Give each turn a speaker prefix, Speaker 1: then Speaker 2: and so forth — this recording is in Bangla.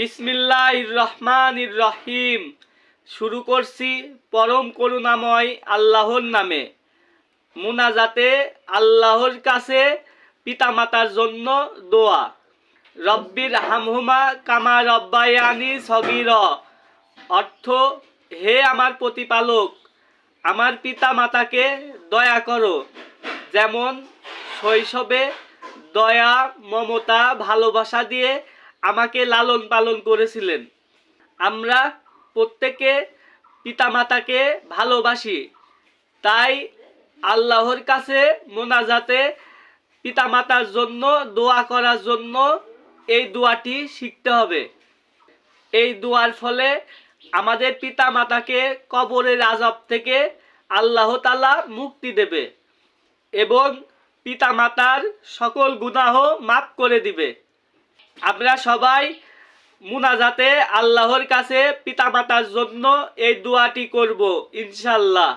Speaker 1: বিসমিল্লাহ রহমান রহিম। শুরু করছি পরম করুণাময় আল্লাহর নামে। মুনাজাতে আল্লাহর কাছে পিতামাতার জন্য দোয়া। রব্বির হামহুমা কামা রব্বায়ানি সগির। অর্থ, হে আমার প্রতিপালক, আমার পিতা মাতাকে দয়া করো। যেমন শৈশবে দয়া, মমতা, ভালোবাসা দিয়ে আমাকে লালন পালন করেছিলেন। আমরা প্রত্যেকে পিতামাতাকে ভালোবাসি। তাই আল্লাহর কাছে মোনাজাতে পিতামাতার জন্য দোয়া করার জন্য এই দোয়াটি শিখতে হবে। এই দোয়ার ফলে আমাদের পিতা মাতাকে কবরের আজাব থেকে আল্লাহ তালা মুক্তি দেবে এবং পিতা মাতার সকল গুনাহ মাফ করে দিবে। আমরা সবাই মুনাজাতে আল্লাহর কাছে পিতা মাতার জন্য এই দোয়াটি করব ইনশাল্লাহ।